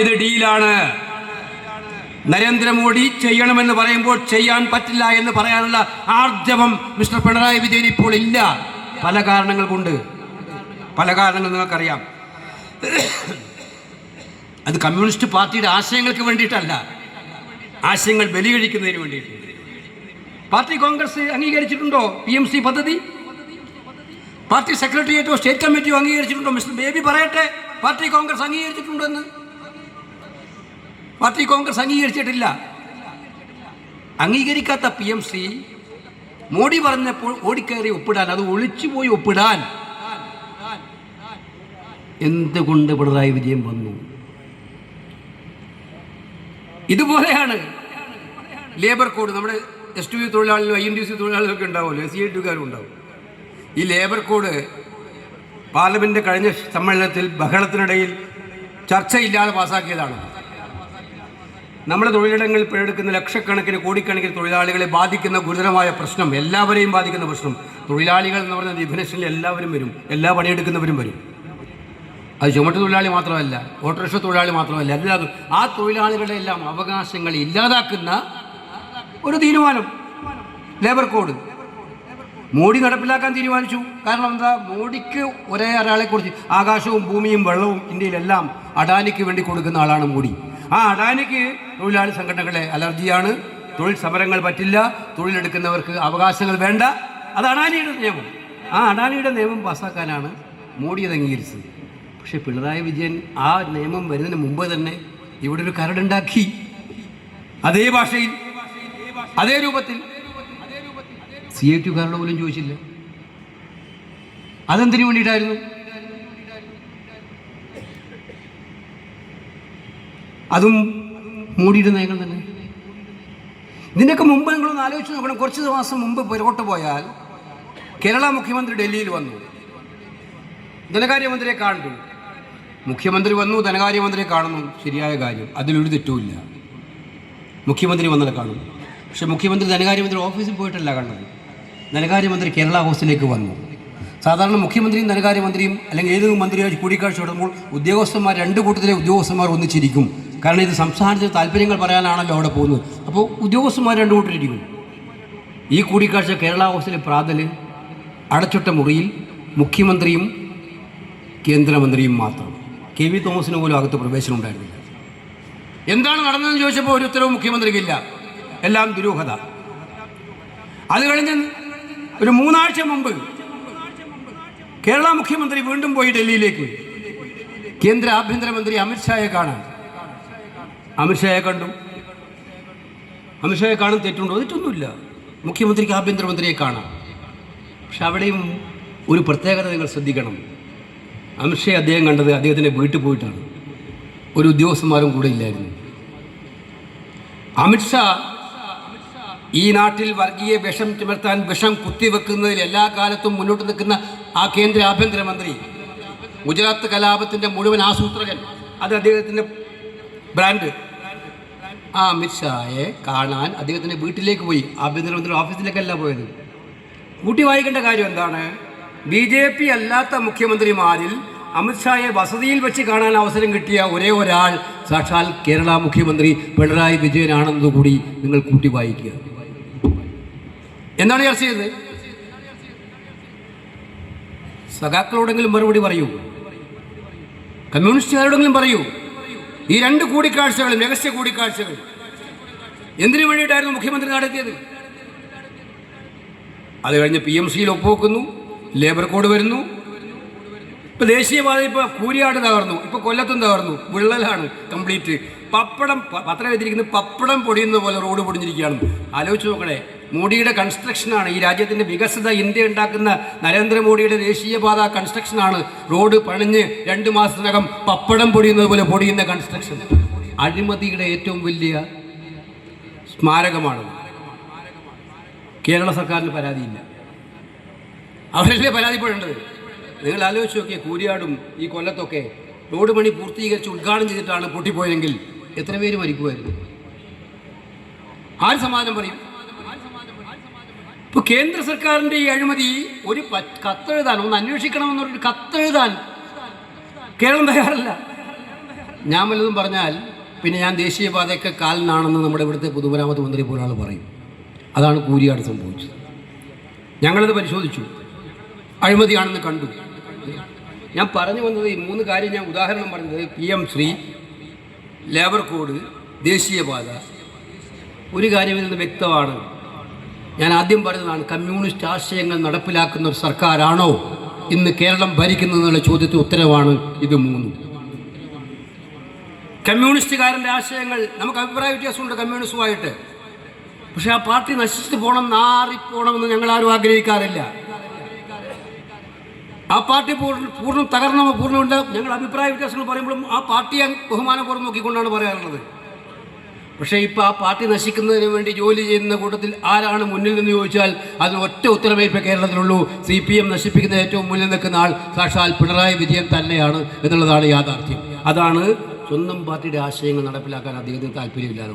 ഇത് ഡീലാണ്. നരേന്ദ്രമോദി ചെയ്യണമെന്ന് പറയുമ്പോൾ ചെയ്യാൻ പറ്റില്ല എന്ന് പറയാനുള്ള ആർജവം മിസ്റ്റർ പിണറായി വിജയൻ ഇപ്പോൾ ഇല്ല. പല കാരണങ്ങൾ കൊണ്ട് പല കാരണങ്ങൾ നിങ്ങൾക്കറിയാം. അത് കമ്മ്യൂണിസ്റ്റ് പാർട്ടിയുടെ ആശയങ്ങൾക്ക് വേണ്ടിയിട്ടല്ല. ആശയങ്ങൾ ബലികഴിക്കുന്നതിന് വേണ്ടിയിട്ട് പാർട്ടി കോൺഗ്രസ് അംഗീകരിച്ചിട്ടുണ്ടോ? പി എം സി പദ്ധതി? പാർട്ടി സെക്രട്ടേറിയറ്റോ സ്റ്റേറ്റ് കമ്മിറ്റിയോ അംഗീകരിച്ചിട്ടുണ്ടോ? മിസ്റ്റർ ബേബി പറയട്ടെ. പാർട്ടി കോൺഗ്രസ് അംഗീകരിച്ചിട്ടുണ്ടെന്ന്? പാർട്ടി കോൺഗ്രസ് അംഗീകരിച്ചിട്ടില്ല. അംഗീകരിക്കാത്ത പി എം സി മോഡി പറഞ്ഞപ്പോൾ ഓടിക്കയറി ഒപ്പിടാൻ അത് ഒളിച്ചുപോയി ഒപ്പിടാൻ. എന്തുകൊണ്ട് പിണറായി വിജയൻ വന്നു? ഇതുപോലെയാണ് ലേബർ കോഡ്. നമ്മുടെ എസ് ടി യു തൊഴിലാളികളും ഐ എൻ ടി സി തൊഴിലാളികളൊക്കെ ഉണ്ടാവുമല്ലോ എസ് സി ഐ ടുക്കാരും ഉണ്ടാവും. ഈ ലേബർ കോഡ് പാർലമെന്റ് കഴിഞ്ഞ സമ്മേളനത്തിൽ ബഹളത്തിനിടയിൽ ചർച്ചയില്ലാതെ പാസാക്കിയതാണ്. നമ്മുടെ തൊഴിലിടങ്ങളിൽ പിഴെടുക്കുന്ന ലക്ഷക്കണക്കിന് കോടിക്കണക്കിന് തൊഴിലാളികളെ ബാധിക്കുന്ന ഗുരുതരമായ പ്രശ്നം എല്ലാവരെയും ബാധിക്കുന്ന പ്രശ്നം തൊഴിലാളികൾ എന്ന് പറയുന്ന ഡിഫിനേഷനിൽ എല്ലാവരും വരും എല്ലാ പണിയെടുക്കുന്നവരും വരും. അത് ചുമട്ട് തൊഴിലാളി മാത്രമല്ല ഓട്ടോറിക്ഷ തൊഴിലാളി മാത്രമല്ല എല്ലാതും ആ തൊഴിലാളികളുടെ എല്ലാം അവകാശങ്ങൾ ഇല്ലാതാക്കുന്ന ഒരു തീരുമാനം ലേബർ കോഡ് മോഡി നടപ്പിലാക്കാൻ തീരുമാനിച്ചു. കാരണം എന്താ? മോഡിക്ക് ഒരേ ഒരാളെ കുറിച്ച് ആകാശവും ഭൂമിയും വെള്ളവും ഇന്ത്യയിലെല്ലാം അഡാനിക്ക് വേണ്ടി കൊടുക്കുന്ന ആളാണ് മോഡി. ആ അഡാനിക്ക് തൊഴിലാളി സംഘടനകളെ അലർജിയാണ്. തൊഴിൽ സമരങ്ങൾ പറ്റില്ല. തൊഴിലെടുക്കുന്നവർക്ക് അവകാശങ്ങൾ വേണ്ട. അത് അഡാനിയുടെ നിയമം. ആ അഡാനിയുടെ നിയമം പാസ്സാക്കാനാണ് മോഡി അത് അംഗീകരിച്ചത്. പക്ഷേ പിണറായി വിജയൻ ആ നിയമം വരുന്നതിന് മുമ്പ് തന്നെ ഇവിടെ ഒരു കരടുണ്ടാക്കി. അതേ ഭാഷയിൽ അതേ രൂപത്തിൽ സി ഐ ടിക്കാരുടെ പോലും ചോദിച്ചില്ല. അതെന്തിനു വേണ്ടിയിട്ടായിരുന്നു? അതും മൂടിയിട്ട് നയങ്ങൾ തന്നെ. ഇതിനൊക്കെ മുമ്പ് നിങ്ങളൊന്ന് ആലോചിച്ച് നോക്കണം. കുറച്ച് ദിവസം മുമ്പ് പുറകോട്ട് പോയാൽ കേരള മുഖ്യമന്ത്രി ഡൽഹിയിൽ വന്നു. ധനകാര്യമന്ത്രിയെ കാണുന്നു. മുഖ്യമന്ത്രി വന്നു ധനകാര്യമന്ത്രിയെ കാണുന്നു. ശരിയായ കാര്യം. അതിലൊരു തെറ്റുമില്ല. മുഖ്യമന്ത്രി വന്നത് കാണും പക്ഷെ മുഖ്യമന്ത്രി ധനകാര്യമന്ത്രി ഓഫീസിൽ പോയിട്ടല്ല കണ്ടത്. ധനകാര്യമന്ത്രി കേരള ഹൗസിലേക്ക് വന്നു. സാധാരണ മുഖ്യമന്ത്രിയും ധനകാര്യമന്ത്രിയും അല്ലെങ്കിൽ ഏത് മന്ത്രിയായി കൂടിക്കാഴ്ച നടത്തുമ്പോൾ ഉദ്യോഗസ്ഥന്മാർ രണ്ട് കൂട്ടത്തിലെ ഉദ്യോഗസ്ഥന്മാർ ഒന്നിച്ചിരിക്കും. കാരണം ഇത് സംസ്ഥാനത്തിന് താല്പര്യങ്ങൾ പറയാനാണല്ലോ അവിടെ പോകുന്നത്. അപ്പോൾ ഉദ്യോഗസ്ഥന്മാർ രണ്ട് കൂട്ടിലിരിക്കും ഈ കൂടിക്കാഴ്ച കേരള ഹൗസിലെ പ്രാതൽ അടച്ചിട്ട മുറിയിൽ മുഖ്യമന്ത്രിയും കേന്ദ്രമന്ത്രിയും മാത്രം. കെ വി തോമസിന് പോലും അകത്ത് പ്രവേശനം ഉണ്ടായിരുന്നില്ല. എന്താണ് നടന്നതെന്ന് ചോദിച്ചപ്പോൾ ഒരു ഉത്തരവും മുഖ്യമന്ത്രിക്കില്ല. എല്ലാം ദുരൂഹത. അത് കഴിഞ്ഞ് ഒരു മൂന്നാഴ്ച മുമ്പ് കേരള മുഖ്യമന്ത്രി വീണ്ടും പോയി ഡൽഹിയിലേക്ക്. കേന്ദ്ര ആഭ്യന്തരമന്ത്രി അമിത്ഷായെ കാണാൻ. അമിത്ഷായെ കണ്ടു. അമിത്ഷായെ കാണാൻ തെറ്റുണ്ടോ? തെറ്റൊന്നുമില്ല. മുഖ്യമന്ത്രിക്ക് ആഭ്യന്തരമന്ത്രിയെ കാണാം. പക്ഷെ അവിടെയും ഒരു പ്രത്യേകത നിങ്ങൾ ശ്രദ്ധിക്കണം. അമിത്ഷായെ അദ്ദേഹം കണ്ടത് അദ്ദേഹത്തിന്റെ വീട്ടിൽ പോയിട്ടാണ്. ഒരു ഉദ്യോഗസ്ഥന്മാരും കൂടെ ഇല്ലായിരുന്നു. അമിത്ഷാ ഈ നാട്ടിൽ വർഗീയ വിഷം ചുമർത്താൻ വിഷം കുത്തിവെക്കുന്നതിൽ എല്ലാ കാലത്തും മുന്നോട്ട് നിൽക്കുന്ന ആ കേന്ദ്ര ആഭ്യന്തരമന്ത്രി ഗുജറാത്ത് കലാപത്തിന്റെ മുഴുവൻ ആസൂത്രകൻ അത് അദ്ദേഹത്തിന്റെ ബ്രാൻഡ് ആ അമിത്ഷായെ കാണാൻ അദ്ദേഹത്തിന്റെ വീട്ടിലേക്ക് പോയി. ആഭ്യന്തരമന്ത്രി ഓഫീസിലേക്കല്ല പോയത്. കൂട്ടി വായിക്കേണ്ട കാര്യം എന്താണ്? ബി ജെ പി അല്ലാത്ത മുഖ്യമന്ത്രിമാരിൽ അമിത്ഷായെ വസതിയിൽ വെച്ച് കാണാൻ അവസരം കിട്ടിയ ഒരേ ഒരാൾ സാക്ഷാൽ കേരള മുഖ്യമന്ത്രി പിണറായി വിജയനാണെന്നതുകൂടി നിങ്ങൾ കൂട്ടി വായിക്കുക. എന്താണ് ചർച്ച ചെയ്തത്? സഖാക്കളോടെങ്കിലും മറുപടി പറയൂ. കമ്മ്യൂണിസ്റ്റുകാരോടെങ്കിലും പറയൂ. ഈ രണ്ട് കൂടിക്കാഴ്ചകളും രഹസ്യ കൂടിക്കാഴ്ചകൾ എന്തിനു വേണ്ടിയിട്ടായിരുന്നു മുഖ്യമന്ത്രി നടത്തിയത്? അത് കഴിഞ്ഞ് പി എം സിയിൽ ഒപ്പുവെക്കുന്നു ലേബർ കോഡ് വരുന്നു. ഇപ്പൊ ദേശീയപാത ഇപ്പൊ കൂരിയാട് തകർന്നു ഇപ്പൊ കൊല്ലത്തും തകർന്നു വിള്ളലാണ് കംപ്ലീറ്റ്. പപ്പടം പത്രം എഴുതിയിരിക്കുന്നത് പപ്പടം പൊടിയുന്ന പോലെ റോഡ് പൊടിഞ്ഞിരിക്കുകയാണ്. ആലോചിച്ച് നോക്കണേ മോഡിയുടെ കൺസ്ട്രക്ഷനാണ് ഈ രാജ്യത്തിന്റെ വികസിത ഇന്ത്യ ഉണ്ടാക്കുന്ന നരേന്ദ്രമോദിയുടെ ദേശീയപാത കൺസ്ട്രക്ഷനാണ് റോഡ് പണിഞ്ഞ് രണ്ട് മാസത്തിനകം പപ്പടം പൊടിയുന്നത് പോലെ പൊടിയുന്ന കൺസ്ട്രക്ഷൻ അഴിമതിയുടെ ഏറ്റവും വലിയ സ്മാരകമാണ് കേരള സർക്കാരിന് പരാതിയില്ല. അവരല്ലേ പരാതിപ്പെടേണ്ടത് നിങ്ങൾ ആലോചിച്ച് നോക്കിയേ കൂരിയാടും ഈ കൊല്ലത്തൊക്കെ റോഡ് പണി പൂർത്തീകരിച്ച് ഉദ്ഘാടനം ചെയ്തിട്ടാണ് പൊട്ടിപ്പോയെങ്കിൽ എത്ര പേര് മരിക്കുമായിരുന്നു? ആര് സമാധാനം പറയും? ഇപ്പൊ കേന്ദ്ര സർക്കാരിന്റെ ഈ അഴിമതി ഒരു കത്തെഴുതാൻ ഒന്ന് അന്വേഷിക്കണമെന്നൊരു കത്തെഴുതാൻ കേരളം തയ്യാറല്ല. ഞാൻ വല്ലതും പറഞ്ഞാൽ പിന്നെ ഞാൻ ദേശീയപാതയൊക്കെ കാലിനാണെന്ന് നമ്മുടെ ഇവിടുത്തെ പൊതുമരാമത്ത് മന്ത്രി പോലാണ് പറയും. അതാണ് കൂരിയാട് സംഭവിച്ചത്. ഞങ്ങളത് പരിശോധിച്ചു. അഴിമതിയാണെന്ന് കണ്ടു. ഞാൻ പറഞ്ഞു വന്നത് ഈ മൂന്ന് കാര്യം ഞാൻ ഉദാഹരണം പറഞ്ഞത് P M Shri labour code ദേശീയപാത. ഒരു കാര്യം ഇതിൽ വ്യക്തമാണ്. ഞാൻ ആദ്യം പറഞ്ഞതാണ് കമ്മ്യൂണിസ്റ്റ് ആശയങ്ങൾ നടപ്പിലാക്കുന്ന ഒരു സർക്കാരാണോ? ഇന്ന് കേരളം ഭരിക്കുന്നതെന്നുള്ള ചോദ്യത്തിന് ഉത്തരവാണ് ഇത് മൂന്ന്. കമ്മ്യൂണിസ്റ്റുകാരന്റെ ആശയങ്ങൾ നമുക്ക് അഭിപ്രായ വ്യത്യാസമുണ്ട് കമ്മ്യൂണിസ്റ്റുമായിട്ട്. പക്ഷെ ആ പാർട്ടി നശിച്ചു പോകണം നാറിപ്പോണമെന്ന് ഞങ്ങൾ ആരും ആഗ്രഹിക്കാറില്ല. ആ പാർട്ടി പൂർണ പൂർണം തകർന്നോ പൂർണമുണ്ട്. ഞങ്ങൾ അഭിപ്രായ വ്യത്യാസങ്ങൾ പറയുമ്പോഴും ആ പാർട്ടിയെ ബഹുമാനപൂർവം നോക്കിക്കൊണ്ടാണ് പറയാറുള്ളത്. പക്ഷേ ഇപ്പോൾ ആ പാർട്ടി നശിക്കുന്നതിന് വേണ്ടി ജോലി ചെയ്യുന്ന കൂട്ടത്തിൽ ആരാണ് മുന്നിൽ നിന്ന് ചോദിച്ചാൽ അതിന് ഒറ്റ ഉത്തരവേ ഇപ്പോൾ കേരളത്തിലുള്ളൂ. സി പി എം നശിപ്പിക്കുന്ന ഏറ്റവും മുന്നിൽ നിൽക്കുന്ന ആൾ സാക്ഷാൽ പിണറായി വിജയൻ തന്നെയാണ് എന്നുള്ളതാണ് യാഥാർത്ഥ്യം. അതാണ് സ്വന്തം പാർട്ടിയുടെ ആശയങ്ങൾ നടപ്പിലാക്കാൻ അദ്ദേഹത്തിന് താല്പര്യമില്ലാതെ